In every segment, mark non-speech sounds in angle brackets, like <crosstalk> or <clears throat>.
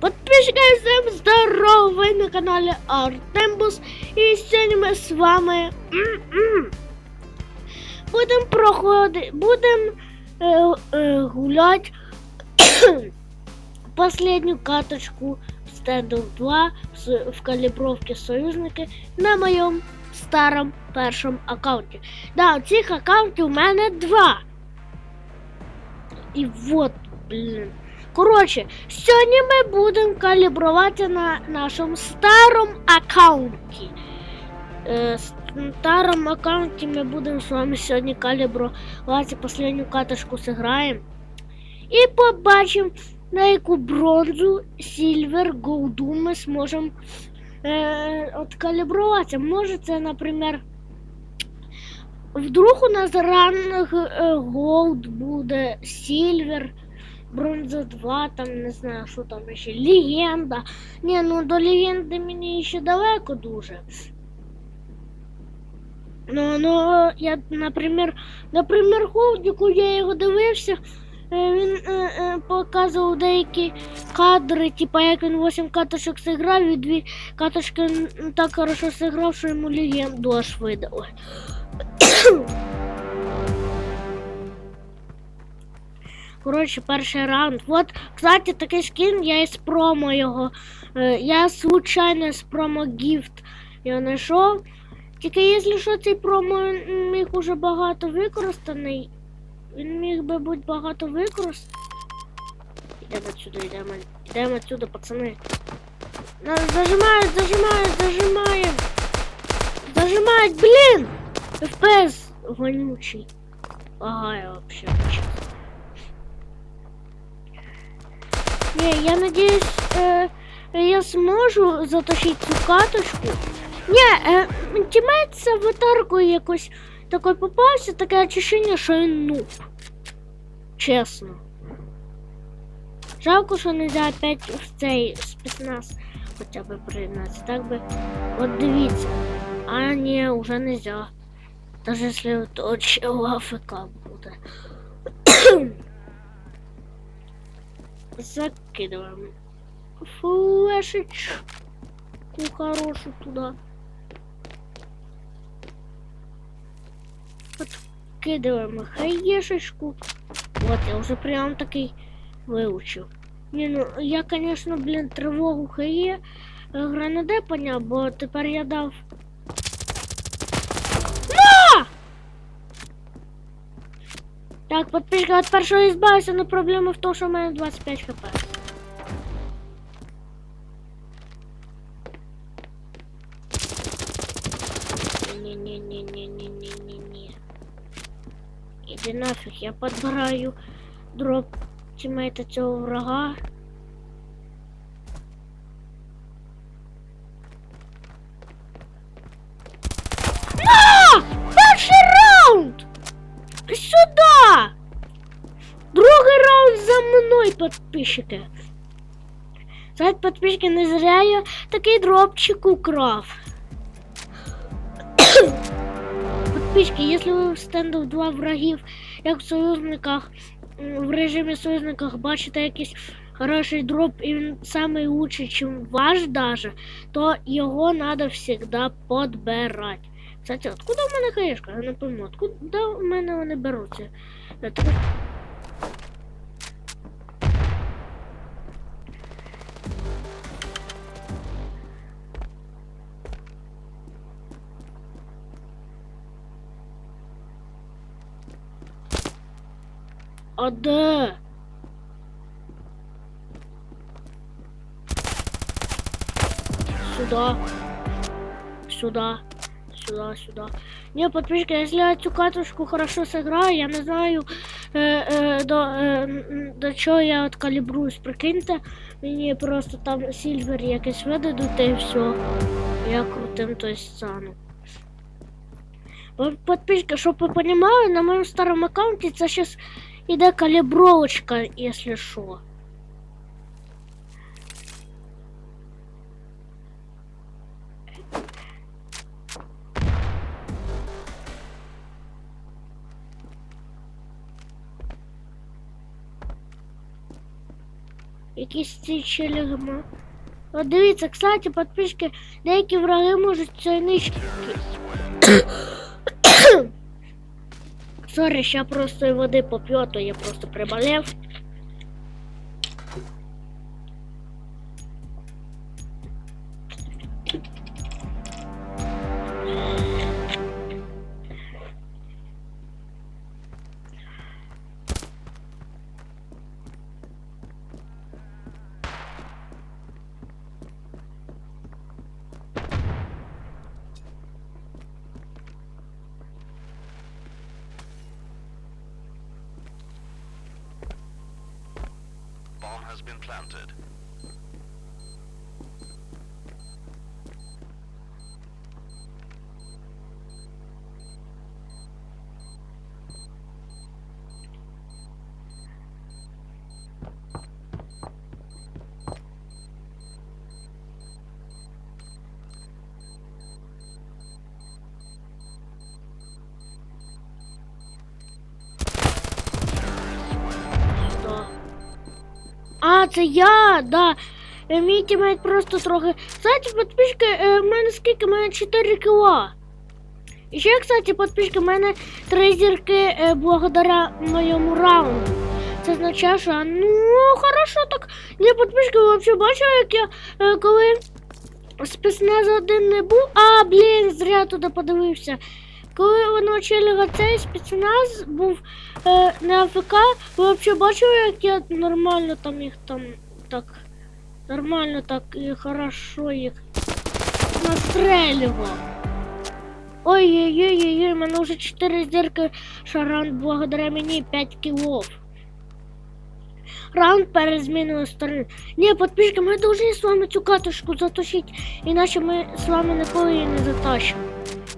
Подписчики, всем здорово! Ви на каналі Артембус. І сьогодні ми з вами <clears throat> м-м, будемо проходити, будемо е, е, гуляти <clears throat> последню каточку в Standoff 2 с- в калібровці союзники на моєму старому першому аккаунті. Да, цих аккаунтів у мене два. І вот, блін. Коротше, сьогодні ми будемо калібрувати на нашому старому аккаунті. Е, старому аккаунті ми будемо з вами сьогодні калібрувати останню каточку зіграємо. І побачимо, на яку бронзу, сільвер, голду ми зможемо е, откалібруватися. Може це, наприклад, вдруг у нас ранг е, голд буде сільвер. Бронза 2, там не знаю, що там ще. Легенда. Ні, ну до легенди мені ще далеко дуже. Ну, ну, я, наприклад, наприклад, Холдіку, я його дивився, е, він е, е, показував деякі кадри, типа як він 8 каточок зіграв, і дві каточки так хорошо зіграв, що йому легенду аж видали. Коротше, перший раунд. Вот, кстати, такий скін, я із промо його. е, Я случайно з промо гіфт його знайшов. Тільки якщо що цей промо міг уже багато використаний. Він міг би бути багато використаний. Йдемо отсюда, йдемо. Йдемо отсюда, пацани. Нас зажимають, зажимають, зажимають. Зажимають, блін! ФПС вонючий. Лагає вообще. чесно. Не, я надеюсь, э, я зможу затащить цю каточку. Не, э, тімейт з аватаркою якось такой попався, таке ощущение, що він нуб. Чесно. Жалко, що нельзя опять в цей спецназ хоча б приєднатися. Так би. От дивіться. А ні, уже нельзя. Даже то чел АФК буде. Закидываем флешечку хорошую туда. Подкидываем хаешечку. Вот, я уже прям такой выучил. Не, ну, я, конечно, блин, тривогу хає гранаде поняв, бо тепер я дав. Так, подписка от першого избавиться, но проблема в тому, що в мене 25 хп. Не-не-не-не-не-не-не-не. Іди нафіг, я подбираю дроп тімейта цього врага. Сюда! Другий раунд за мною, подписчики. Знаєте, подписчики, не зря я такий дропчик украв. <coughs> Подписчики, если ви в стендов два врагів, як в союзниках, в режимі союзниках бачите якийсь хороший дроп, і він самий лучший, чим ваш даже, то його надо всегда подбирать. Кстати, откуда в мене хаєшка? Я не пойму, откуда в мене вони беруться? Так- А де? Сюда. Сюда. Сюда, сюда. Не, подписчики, если я цю катушку хорошо сыграю, я не знаю, е, е, до, е, до чого я откалібруюсь. Прикиньте, мені просто там сільвер якийсь видадуть, та і все. Я крутим той стану. Подписчики, щоб ви розуміли, на моєму старому аккаунті це зараз іде калібровочка, якщо що. Якісь ці челігма. От дивіться, кстати, подписчики, деякі враги можуть цінички. Сорі, ще просто води поп'ю, то я просто приболів. Has been planted. Це я, да. Е, Мій тімейт просто трохи. Кстати, подписчики, е, в мене скільки? У мене 4 кіла. Ще, кстати, подписчики, в мене 3 зірки е, благодаря моєму раунду. Це означає, що ну хорошо так. Ні, подписчики, ви взагалі бачили, як я коли спецназ один не був. А, блін, зря туди подивився. Коли воно челіга цей спецназ був е, не АФК, ви взагалі бачили, як я нормально там їх там так. Нормально так і хорошо їх настрелював. Ой-ой-ой-ой, у мене вже 4 зірки шаран благодаря мені 5 кілов. Раунд перед зміною сторони. Ні, подписчики, ми повинні з вами цю катушку затушити, іначе ми з вами ніколи її не затащимо.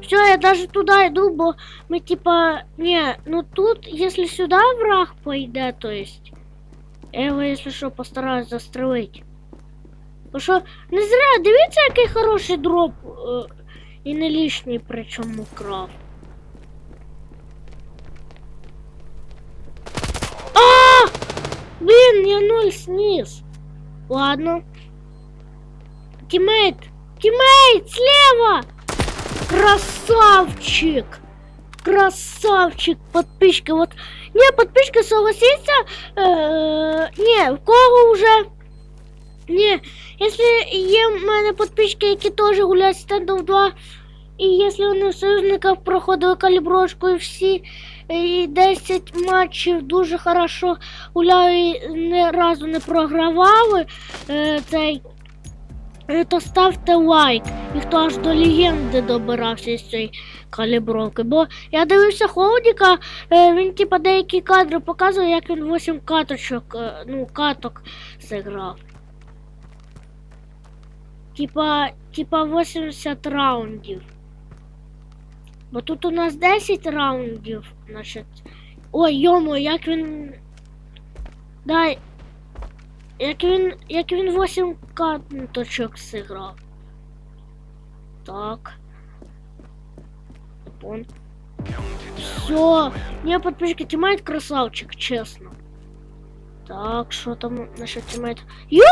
Все, я даже туда иду, бо мы типа... Не, ну тут, если сюда враг пойде, то есть... Я його, если що, постараюсь застрелить. Бо що, не зря, дивіться, який хороший дроп. Е, і не лишній причому крав. А! Блін, я ноль сніс. Ладно. Тиммейт! Тиммейт, слева! Красавчик! Красавчик, подписчика. Вот не подписчика согласится. Э, не, в кого уже. Не, если є в мене підписчики, які теж гуляють стендов 2, і якщо вони в союзниках проходили каліброшку і всі і 10 матчів дуже хорошо гуляють, і ні разу не програвали е, цей, е, то ставте лайк. І хто аж до легенди добирався з цієї калібровки. Бо я дивився Холодіка, е, він типа деякі кадри показує, як він 8 каточок, е, ну, каток зіграв. Типа, типа 80 раундів. Бо тут у нас 10 раундів, значить. Ой, йомо, як він. Дай. Як він. Як він 8 каточок зіграв. Так. Пон. Все. Не, подписчики, тиммейт красавчик, чесно. Так, що там насчет тиммейт? Йомо,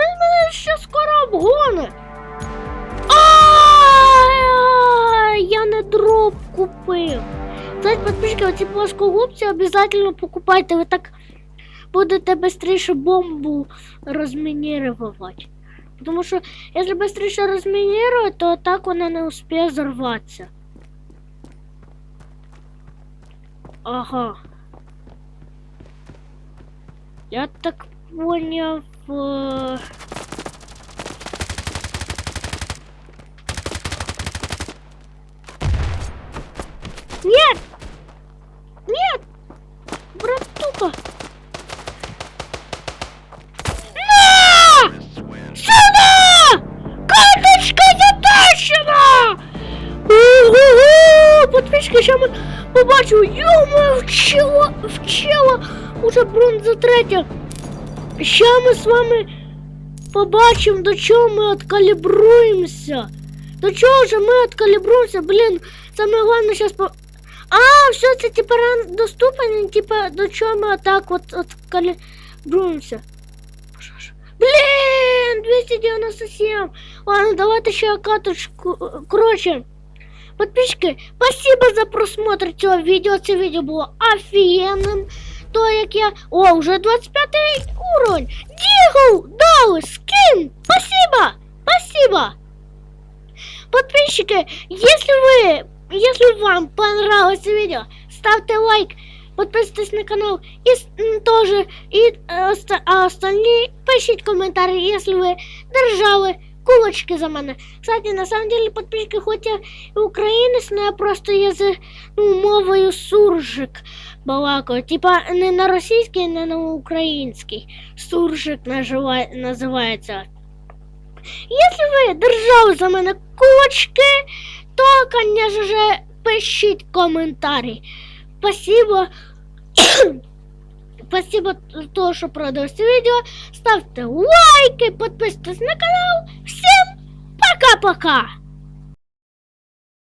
він мене ще скоро обгоне. А, Я не дроп купив. Кстати, подписчики, оці плоскогубці обов'язково покупайте. Ви так будете швидше бомбу розмінірувати. Тому що, якщо швидше розмінірувати, то так вона не успіє взорватися. Ага. Я так поняв. е! Нет! Уже бронза третя. Що ми з вами побачимо, до чого ми откалібруємося. До чого ж ми откалібруємося? Блін, саме головне зараз по... А, все, це типа ран доступен, типа до чого ми отак от откалібруємося. Боже ж. Блин, 297. Ладно, давайте ще каточку. Короче, подписчики, спасибо за просмотр цього відео. Це відео було офігенним. То як я... О, уже 25 уровень. Дігл, дали, скин. Спасибо, спасибо. Подписчики, если вы, если вам понравилось видео, ставьте лайк, подписывайтесь на канал и с- м, тоже, и э, оста- а остальные пишите комментарии, если вы держали кулочки за мене. Кстати, на самом деле подписчики хоть я українець, но я просто язик, ну, мовою суржик балакаю. Типа не на російській, не на українській. Суржик нажива- називається. Если вы держали за мене кулачки, то, же, пишіть коментарі. Спасибо. Спасибо за то, что продивилися видео. Ставьте лайки, подписывайтесь на канал. Всем пока-пока!